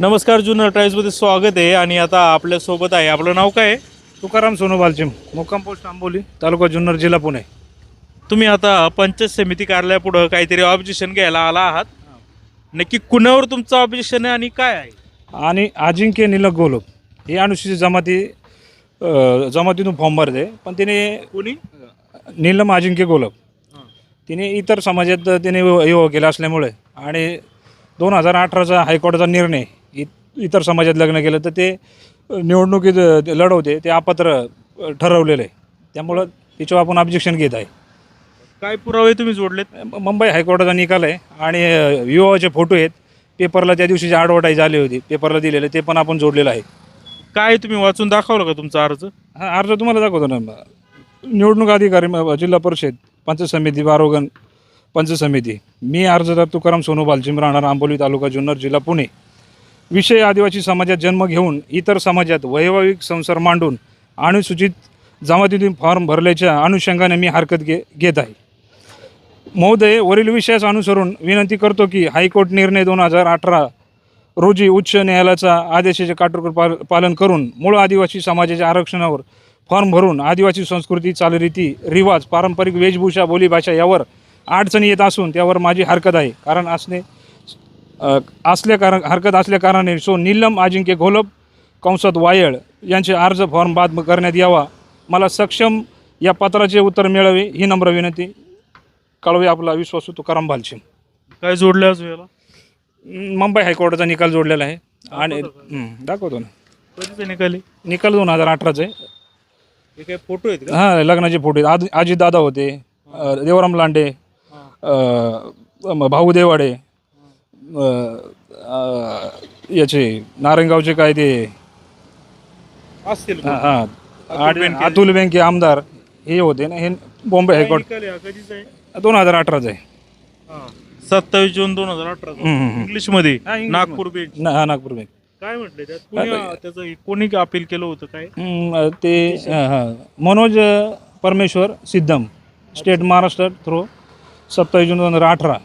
नमस्कार जुन्नर टाईम्समध्ये स्वागत आहे आणि आता आपल्यासोबत आहे. आपलं नाव काय आहे? तुकाराम सोनोबालचिम मुक्काम पोस्ट आंबोली तालुका जुन्नर जिल्हा पुणे. तुम्ही आता पंचायत समिती कार्यालयापुढं काहीतरी ऑब्जेक्शन घ्यायला आला आहात. नक्की कुणावर तुमचं ऑब्जेक्शन आहे आणि काय आहे? आणि अजिंक्य निलक गोलोक हे अनुसूचित जमाती अ, जमातीतून फॉर्म भरते पण तिने कोणी? नीलम अजिंक्य गोलक तिने इतर समाजात तिने विवाह केला असल्यामुळे. आणि दोन हजार अठराचा हायकोर्टाचा निर्णय इ इतर समाजात लग्न केलं तर ते निवडणुकीत लढवते ते अपात्र ठरवलेलं आहे. त्यामुळं त्याच्यावर आपण ऑब्जेक्शन घेत आहे. काय पुरावे तुम्ही जोडलेत? मुंबई हायकोर्टाचा निकाल आहे आणि विवाहाचे फोटो आहेत. पेपरला त्या दिवशी जे ॲडव्हर्टाईज आली होती. पेपरला दिलेले ते पण आपण जोडलेलं आहे. काय तुम्ही वाचून दाखवलं का तुमचा अर्ज? हा अर्ज तुम्हाला दाखवतो ना. निवडणूक अधिकारी जिल्हा परिषद पंचायत समिती बारोगण पंच समिती मी अर्जदार तुकाराम सोनोबाल राहणार आंबोली तालुका जुन्नर जिल्हा पुणे. विषय आदिवासी समाजात जन्म घेऊन इतर समाजात वैवाहिक संसार मांडून अनुसूचित जमातीतून फॉर्म भरल्याच्या अनुषंगाने मी हरकत घे घेत आहे. महोदय वरील विषयास अनुसरून विनंती करतो की हायकोर्ट निर्णय दोन हजार अठरा रोजी उच्च न्यायालयाचा आदेशाचे काटेकोर पाल पालन करून मूळ आदिवासी समाजाच्या आरक्षणावर फॉर्म भरून आदिवासी संस्कृती चालरीती रिवाज पारंपरिक वेशभूषा बोलीभाषा यावर अडचणी येत असून त्यावर माझी हरकत आहे. कारण असणे असल्या कारण हरकत असल्या कारणाने सो नीलम अजिंक्य घोलप कंसात वायळ यांचे अर्ज फॉर्म बाद करण्यात यावा. मला सक्षम या पत्राचे उत्तर मिळावे ही नम्र विनंती. कळवे आपला विश्वासू तुकाराम भालचे काय जोडलं याला? मुंबई हायकोर्टाचा निकाल जोडलेला आहे. आणि हं, दाखवतो ना. कधीच निकाली निकाल दोन हजार अठराचे हे काय फोटो आहेत का? हां लग्नाचे फोटो आहेत. अजित दादा होते अ, देवराम लांडे भाऊ देवाडे याचे नारायणगावचे काय ते? असतील हां हां. आणि अतुल बँके आमदार हे होते ना हे बॉम्बे हायकोर्ट. निकाल आहे? हा, कधीच आहे? दोन हजार अठराचं आहे. सत्तावीस जून दोन हजार अठरा हम्म, हम्म, हम्म. इंग्लिशमध्ये हा, इंग्लिशमध्ये. नागपूर बेंच. ना हा नागपूर बँक काय म्हटलं त्यात? कोणी त्याचं कोणी अपील केलं होतं काय? हम्म, ते हां हां. मनोज परमेश्वर सिद्धम. स्टेट महाराष्ट्र थ्रो सत्तावीस जून दोन हजार अठरा.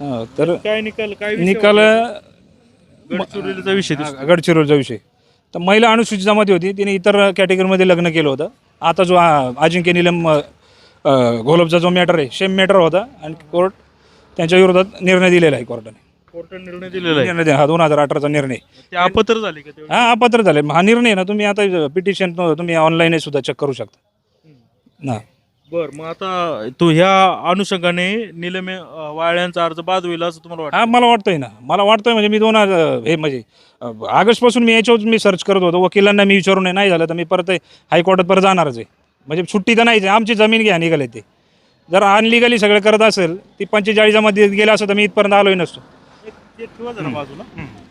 हां तर काय निकाल काय विषय निकाल? गडचिरोलीचा विषय दिसतो. हा, गडचिरोलीचा विषय. तर महिला अनुसूचित जमाती होती. तिने इतर कॅटेगरीमध्ये लग्न केलं होतं. आता जो अजिंक्य निलम अ, अ, घोलपचा जो मॅटर आहे सेम मॅटर होता. आणि कोर्ट त्यांच्या विरोधात निर्णय दिलेला आहे कोर्टाने कोर्टाने निर्णय दिलेला आहे. निर्णय दिला, हा दोन हजार अठराचा निर्णय. ते अपात्र झाले का तेवढे? हा अपात्र झाले. हा निर्णय ना तुम्ही आता पिटिशन तुम्ही ऑनलाईन सुद्धा चेक करू शकता. ना बर मग आता तू ह्या अनुषंगाने निलमे वाळ्यांचा अर्ज बाद होईल असं तुम्हाला वाटतं? हा मला वाटतंय ना. मला वाटतंय म्हणजे मी दोन हजार हे म्हणजे अ, ऑगस्टपासून मी याच्यावर मी सर्च करत होतो. वकिलांना मी विचारून नाही झालं तर मी परत हायकोर्टात परत जाणारच आहे. म्हणजे सुट्टी तर नाहीच आहे. आमची जमीन घ्या निघाले ते. जर अनलिगली सगळं करत असेल ती पंचेचाळीसामध्ये गेलं असं तर मी इथपर्यंत आलोय नसतो. ते ठेवा जरा बाजूला.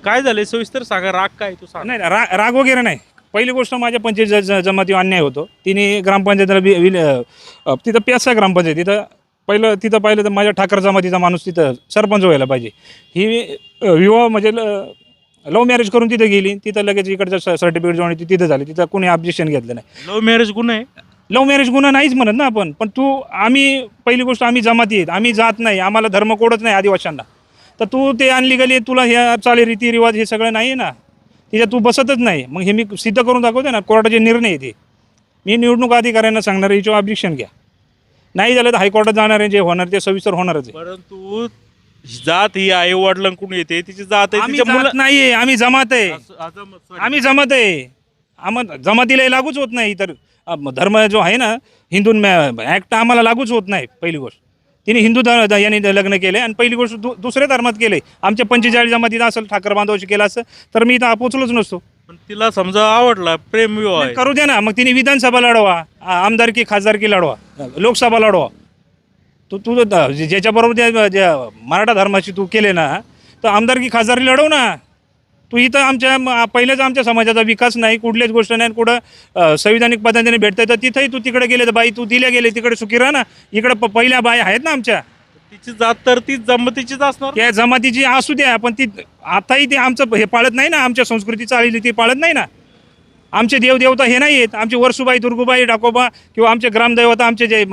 काय झालंय? सविस्तर सांगा. राग काय तू सांग. नाही नाही, रा राग वगैरे नाही. पहिली गोष्ट माझ्या पंचायत ज- ज- जमाती अन्याय होतो. तिने ग्रामपंचायतीला बी- विल- तिथं प्यासा ग्रामपंचायत तिथं पहिलं तिथं पाहिलं तर माझ्या ठाकर जमातीचा माणूस तिथं सरपंच व्हायला पाहिजे. ही विवाह म्हणजे लव्ह मॅरेज करून तिथं गेली तिथं लगेच इकडचं सर्टिफिकेट जोडणी ती तिथं झाली तिथं कोणी ऑब्जेक्शन घेतलं नाही. लव्ह मॅरेज गुन्हा आहे? लव्ह मॅरेज गुन्हा नाहीच म्हणत ना आपण पण तू आम्ही पहिली गोष्ट आम्ही जमाती आहेत आम्ही जात नाही आम्हाला धर्म कोडच नाही आदिवाशांना तर तू ते अनलिगली तुला ह्या चाले रीतिरिवाज हे सगळं नाही आहे ना. तिच्यात तू बसतच नाही. मग हे मी सिद्ध करून दाखवते ना कोर्टाचे निर्णय आहे ते. मी निवडणूक अधिकाऱ्यांना सांगणार याच्यावर ऑब्जेक्शन घ्या. नाही झालं तर हायकोर्टात जाणार आहे जे होणार ते सविस्तर होणारच आहे. परंतु जात ही आई वडिलांकडून येते तिची जात आहे आम्ही तिच्या जात नाहीये आम्ही जमात आहे. आम्ही आम्ही जमात आहे. आम्हाला जमातीला लागूच होत नाही तर धर्म जो आहे ना हिंदू ॲक्ट आम्हाला लागूच होत नाही पहिली गोष्ट. तिने हिंदू ध- ध- यांनी लग्न केले आणि पहिली गोष्ट दु दुसऱ्या धर्मात केले आमच्या पंचेचाळीस जमातीत असेल ठाकर बांधवाशी केलं असतं तर मी इथं पोचलोच नसतो. पण तिला समजा आवडला प्रेम विवाह करू द्या ना. मग तिने विधानसभा लढवा आमदारकी खासदारकी लढवा लोकसभा लढवा. तू तू ज्याच्याबरोबर मराठा धर्माची तू केले ना तर आमदारकी खासदारकी लढव ना. तू इथं आमच्या पहिलेच आमच्या समाजाचा विकास नाही कुठल्याच गोष्ट नाही कुठं संविधानिक पद्धतीने भेटतं तर तिथंही तू तिकडे गेले तर बाई तू दिल्या गेले तिकडे सुखी राहा ना. इकडे प- पहिल्या बाई आहेत ना आमच्या. तिची जात तर ती जमतीचीच असणार त्या जमातीची असू द्या पण ती आताही ते आमचं हे पाळत नाही ना आमच्या संस्कृती चालली ती पाळत नाही ना. आमचे देवदेवता हे नाही आहेत. आमचे वर्सुबाई दुर्गुबाई डाकोबा किंवा आमचे ग्रामदैवता आमचे जे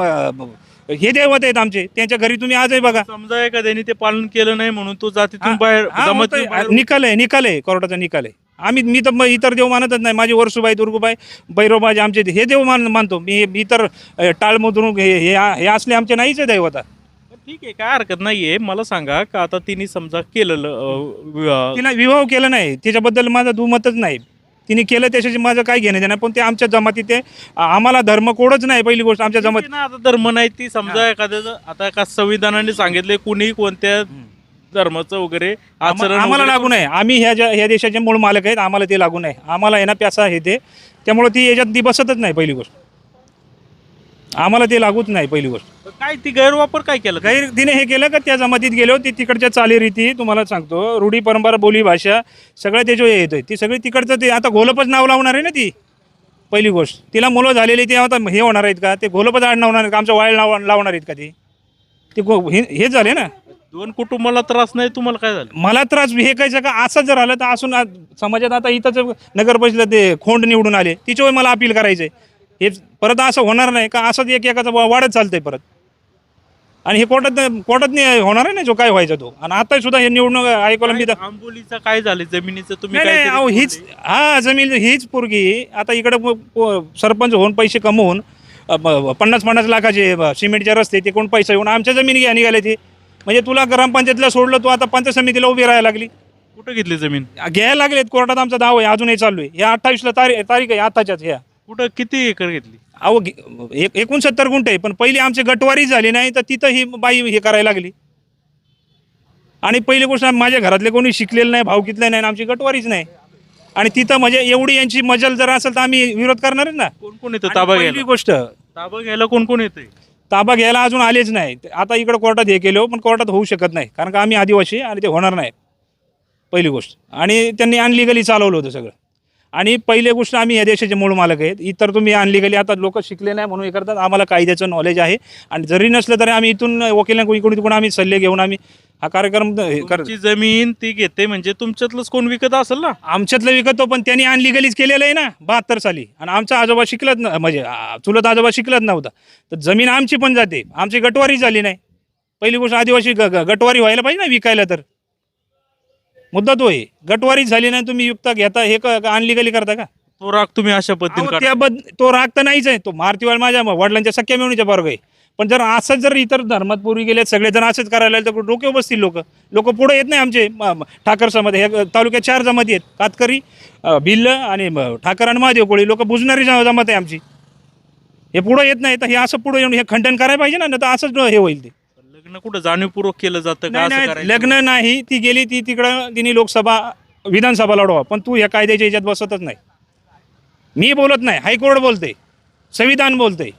हे दैवत आहेत आमचे. त्यांच्या घरी तुम्ही आजही बघा. समजा एखाद्याने ते पालन केलं नाही म्हणून तो जातीतून बाहेर हा, निकाल आहे निकाल आहे कोर्टाचा निकाल आहे. आम्ही मी तर मग इतर देव मानतच नाही. माझी वर्सुबाई दुर्गुबाई बैरोबाजी आमचे हे देव मान मानतो. मी मी तर अ, टाळमधून हे हे हे असले आमचे नाहीच आहे दैवता. ठीक आहे काय हरकत नाहीये. मला सांगा का आता तिने समजा केलेलं अं, विवाह- तिला विवाह केला नाही. त्याच्याबद्दल माझं दुमतच नाही. तिने केलं त्याच्याशी माझं काय घेणं देणं? पण ते आमच्या जमातीत ते आम्हाला धर्म कोडच नाही पहिली गोष्ट आमच्या ठीक जमात आहे ना, आता धर्म नाही ती समजा एखाद्याचं आता का संविधानाने सांगितले कुणी कोणत्या धर्माचं वगैरे आचरण आम्हाला लागू नाही आम्ही ह्या ज्या ह्या देशाचे मूळ मालक आहेत आम्हाला ते लागू नाही आम्हाला आहे ना प्यासा हे ते. त्यामुळे ती याच्यात ती बसतच नाही पहिली गोष्ट. आम्हाला ते लागूच नाही पहिली गोष्ट. काय ती गैरवापर काय केलं? गैर तिने हे केलं का? त्या जमातीत गेलो ती तिकडच्या चालीरीती तुम्हाला सांगतो. रूढी परंपरा बोली भाषा सगळं त्याच्यावर येतोय ती सगळी तिकडचं ते आता घोलपच नाव लावणार आहे ना ती? पहिली गोष्ट. तिला मुलं झालेली ती आता हे होणार आहेत का? ते घोलपच आड लावणार आहेत का? आमचं वाळ लाव लावणार आहेत का ती? ते गो हे हेच झाले ना? दोन कुटुंबाला त्रास नाही तुम्हाला काय झालं? मला त्रास हे कायचं का असं जर आलं तर असून आज समाजात आता इथंच नगर परिषदेला ते खोंड निवडून आले. तिच्यावर मला अपील करायचं आहे हे परत असं होणार नाही का असंच एक एकाचं वाढत चालतंय परत. आणि हे कोर्टात कोर्टात नाही होणार आहे ना जो काय व्हायचा तो. आणि आता सुद्धा हे निवडणूक मी आंबोलीचं काय झालं जमिनीचं तुम्ही नाही अहो हीच. हा जमीन हीच पोरगी आता इकडं सरपंच होऊन पैसे कमवून पन्नास पन्नास लाखाचे सिमेंटचे रस्ते ते कोण पैसे येऊन आमच्या जमिनी घ्या निघाले ते. म्हणजे तुला ग्रामपंचायतीला सोडलं तू आता पंचायत समितीला उभी राहायला लागली. कुठं घेतली जमीन? घ्यायला लागलेत कोर्टात आमचा दाव आहे अजूनही चालू आहे. या अठ्ठावीसला तारीख तारीख आहे आताच्याच ह्या कुठं किती एकर घेतली? अहो एक एकोणसत्तर गुंठे पण पहिली आमची गटवारी झाली नाही तर तिथं ही बाई हे करायला लागली. आणि पहिली गोष्ट माझ्या घरातले कोणी शिकलेलं नाही भावकीतले नाही आणि आमची गटवारीच नाही. आणि तिथं म्हणजे एवढी यांची मजल जर असेल तर आम्ही विरोध करणारच ना. कोण कोण येतं? आणि ताबा पहिली घ्यायला. गोष्ट ताबा घ्यायला कोण कोण येते ताबा घ्यायला अजून आलेच नाही. आता इकडं कोर्टात हे केलं पण कोर्टात होऊ शकत नाही कारण का आम्ही आदिवासी आणि ते होणार नाही. पहिली गोष्ट. आणि त्यांनी अनलिगली चालवलं होतं सगळं. आणि पहिली गोष्ट आम्ही या देशाचे मूळ मालक आहेत. इतर तुम्ही अनलिगली आता लोक शिकले नाही म्हणून हे करतात. आम्हाला कायद्याचं नॉलेज आहे. आणि जरी नसलं तरी आम्ही इथून वकिलांना कोणी कोणी तिकडून आम्ही सल्ले घेऊन आम्ही हा कार्यक्रम हे कर तुमची जमीन ती घेते म्हणजे तुमच्यातलंच कोण विकत असेल ना? आमच्यातलं विकतो पण त्यांनी अनलिगलीच केलेलं आहे ना. बहात्तर साली. आणि आमचा आजोबा शिकलत ना म्हणजे चुलत आजोबा शिकलत नव्हता. तर जमीन आमची पण जाते. आमची गटवारी झाली नाही. पहिली गोष्ट आदिवासी ग- गटवारी व्हायला पाहिजे ना विकायला तर. मुद्दा तो आहे गटवारी झाली नाही तुम्ही युक्ता घेता हे अनलिगली करता का? तो राग तुम्ही अशा पद्धतीने. त्याबद्द तो राग तर नाहीच आहे. तो मारतीवाल माझ्या वडिलांच्या सख्या मिळूनच्या वर्ग आहे. पण जर असंच जर इतर धर्मात पूर्वी गेले सगळे जण असंच करायला लागले तर डोके बसतील लोक? लोक पुढे येत नाही आमचे म- म- ठाकर समाज. हे तालुक्यात चार जमाती आहेत. कातकरी अ, भिल्ल आणि म- ठाकर आणि महादेव कोळी. लोक बुजणारी जमात आहे आमची. हे पुढे येत नाही तर हे असं पुढे येऊन हे खंडन करायला पाहिजे ना नाही तर असंच हे होईल ते. लग्न कुठं जाणीवपूर्वक केलं जातं का नाही असं नाही करायचं? लग्न नाही ती गेली ती तिकडं तिने लोकसभा विधानसभा लढवा पण तू या कायद्याच्या याच्यात बसतच नाही. मी बोलत नाही हायकोर्ट बोलते संविधान बोलते.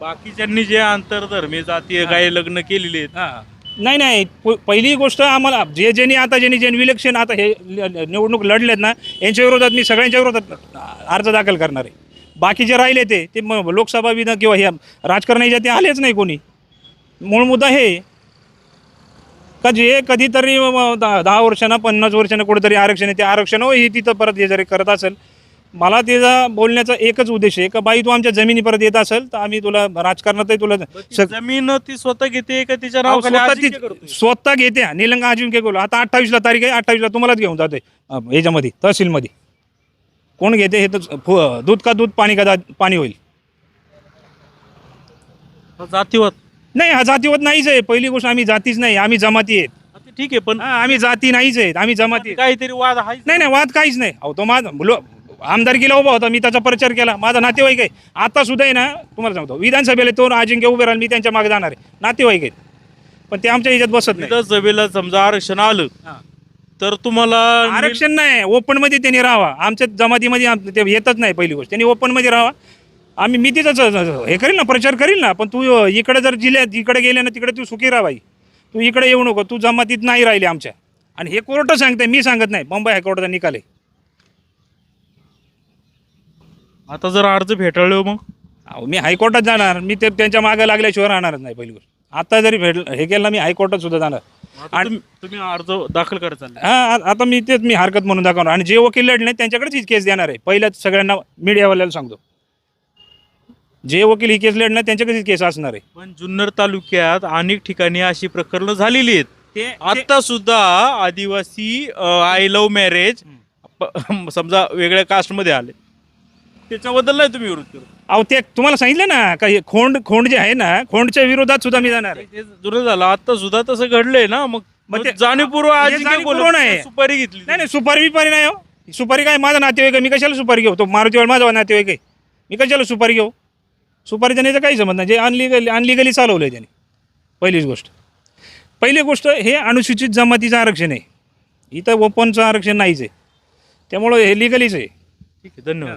बाकीच्यांनी जे आंतरधर्मीय जातीय काही लग्न केलेले आहेत. नाही नाही प- पहिली गोष्ट आम्हाला जे ज्यांनी आता ज्यांनी ज्यांनी इलेक्शन आता हे ल- ल- निवडणूक लढलेत ना यांच्या विरोधात मी सगळ्यांच्या विरोधात अर्ज दाखल करणार आहे. बाकी जे राहिले ते ते लोकसभा विधान किंवा हे राजकारणाच्या ते आलेच नाही कोणी. मूळ मुद्दा हे का जे कधीतरी दहा वर्षानं पन्नास वर्षानं कुठेतरी आरक्षण आहे ते आरक्षण हो ही तिथं परत हे जरी करत असेल मला त्याचा बोलण्याचा एकच उद्देश आहे का बाई तू आमच्या जमिनी परत येत असेल तर आम्ही तुला राजकारणातही तुला जमीन ती स्वतः घेते का तिच्या नावाखाली स्वतः? स्वतः घेते निलंगा अजिंक्य बोल आता अठ्ठावीसला तारीख आहे अठ्ठावीसला तुम्हालाच घेऊन जाते अं, याच्यामध्ये तहसीलमध्ये. कोण घेते हे तर दूध का दूध पाणी का पाणी होईल? जातीवाद. नाही हा जातीवत नाहीच आहे. पहिली गोष्ट आम्ही जातीच नाही आम्ही जमाती आहेत. आता ठीक आहे पण हा, आम्ही जाती नाहीच आहेत आम्ही जमाती आहेत. काहीतरी वाद आहे नाही नाही वाद काहीच नाही. अहो तो माझा लो- आमदारकीला उभा होता मी त्याचा प्रचार केला. माझा नातेवाईक आहे. आता सुद्धा आहे ना तुम्हाला सांगतो विधानसभेला तो अजिंक्य उभे राहील मी त्यांच्या मागे जाणार आहे. नातेवाईक आहेत. पण ते आमच्या ह्याच्यात बसत नाही. विधानसभेला समजा आरक्षण आलं. तर तुम्हाला आरक्षण नाही ओपनमध्ये त्यांनी राहावा. आमच्या जमातीमध्ये आम- ते येतच नाही पहिली गोष्ट. त्यांनी ओपनमध्ये राहावा. आम्ही मी तिथंच हे करील ना प्रचार करील ना पण तू इकडे जर जिल्ह्यात इकडे गेले ना तिकडे तू सुखी राहावी तू इकडे येऊ नको तू जमातीत नाही राहिली आमच्या. आणि हे कोर्ट सांगते मी सांगत नाही. मुंबई हायकोर्टाचा निकाल आहे. आता जर अर्ज भेटाळले मग? अहो, मी हायकोर्टात जाणार. मी ते त्यांच्या मागे लागल्याशिवाय राहणारच नाही पहिली गोष्ट. आता जरी भेट हे केलं ना मी हायकोर्टात सुद्धा जाणार. आता तुम- तुम्ही अर्ज दाखल करत चालले. हा आ- आता मी तेच मी हरकत म्हणून दाखवणार. आणि जे वकील लढले त्यांच्याकडेच ही केस देणार आहे. पहिल्याच सगळ्यांना मीडियावाल्याला सांगतो. जे वकील ही केस लढणार त्यांच्याकडेच केस असणार आहे. पण जुन्नर तालुक्यात अनेक ठिकाणी अशी प्रकरणं झालेली आहेत. ते आता सुद्धा आदिवासी आय लव्ह मॅरेज समजा वेगळ्या कास्टमध्ये आले. त्याच्याबद्दल नाही तुम्ही विरोध करत अहो ते तुम्हाला सांगितलं ना का हे खोंड खोंड जे आहे ना खोंडच्या विरोधात सुद्धा मी जाणार आहे. ते जुनं झालं. आता सुद्धा तसं घडलंय ना मग मग ते- जाणीवपूर्व हे आजी काय जाणीवपूर्व बोलत नाही. सुपारी घेतली नाही नाही सुपारी बिपारी नाही हो. सुपारी काय माझा नातेवाईक आहे मी कशाला सुपारी घेऊ? तो मारुतीवाड माझा नातेवाईक आहे. मी कशाला सुपारी घेऊ? सुपारी देण्याचं काही समज नाही. जे अनलिगली अनलिगली चालवलं आहे त्यांनी. पहिलीच गोष्ट. पहिली गोष्ट हे अनुसूचित जमातीचं आरक्षण आहे. इथं ओपनचं आरक्षण नाहीच आहे. त्यामुळं हे लिगलीच आहे. ठीक आहे धन्यवाद.